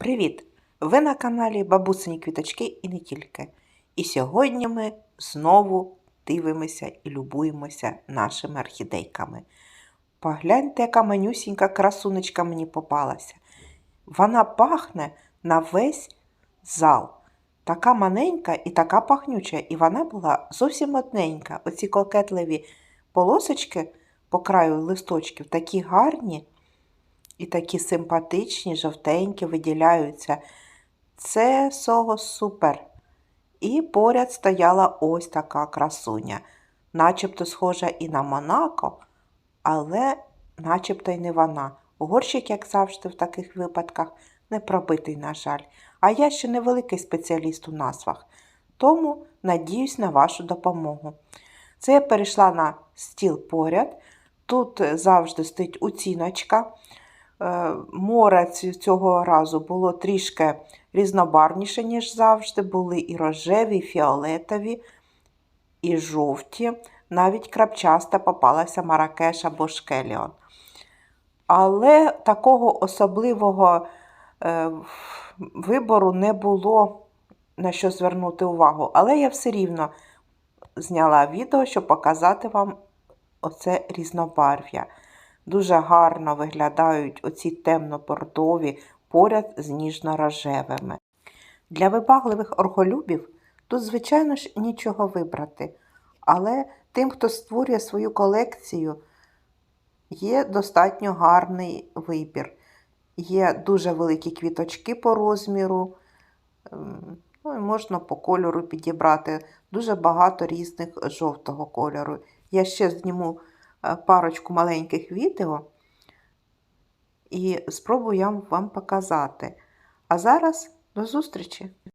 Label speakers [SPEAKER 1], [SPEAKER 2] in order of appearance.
[SPEAKER 1] Привіт! Ви на каналі Бабусині Квіточки і не тільки. І сьогодні ми знову дивимося і любуємося нашими орхідейками. Погляньте, яка манюсінька красунечка мені попалася. Вона пахне на весь зал. Така маленька і така пахнюча, і вона була зовсім одненька. Оці кокетливі полосочки по краю листочків такі гарні і такі симпатичні, жовтенькі, виділяються. Це сого супер. І поряд стояла ось така красуня, начебто схожа і на Монако, але начебто й не вона. Горщик, як завжди, в таких випадках не пробитий, на жаль. А я ще не великий спеціаліст у назвах, тому надіюсь на вашу допомогу. Це я перейшла на стіл поряд. Тут завжди стоїть оціночка. Е, Море цього разу було трішки різнобарвніше, ніж завжди. Були і рожеві, і фіолетові, і жовті. Навіть крапчаста попалася Маракеш або Шкеліон. Але такого особливого е, вибору не було на що звернути увагу. Але я все рівно зняла відео, щоб показати вам оце різнобарв'я. Дуже гарно виглядають оці темно-бордові поряд з ніжно-рожевими. Для вибагливих орголюбів тут, звичайно ж, нічого вибрати. Але тим, хто створює свою колекцію, є достатньо гарний вибір. Є дуже великі квіточки по розміру, ем, ну і можна по кольору підібрати дуже багато різних жовтого кольору. Я ще зніму парочку маленьких відео і спробую я вам показати. А зараз до зустрічі!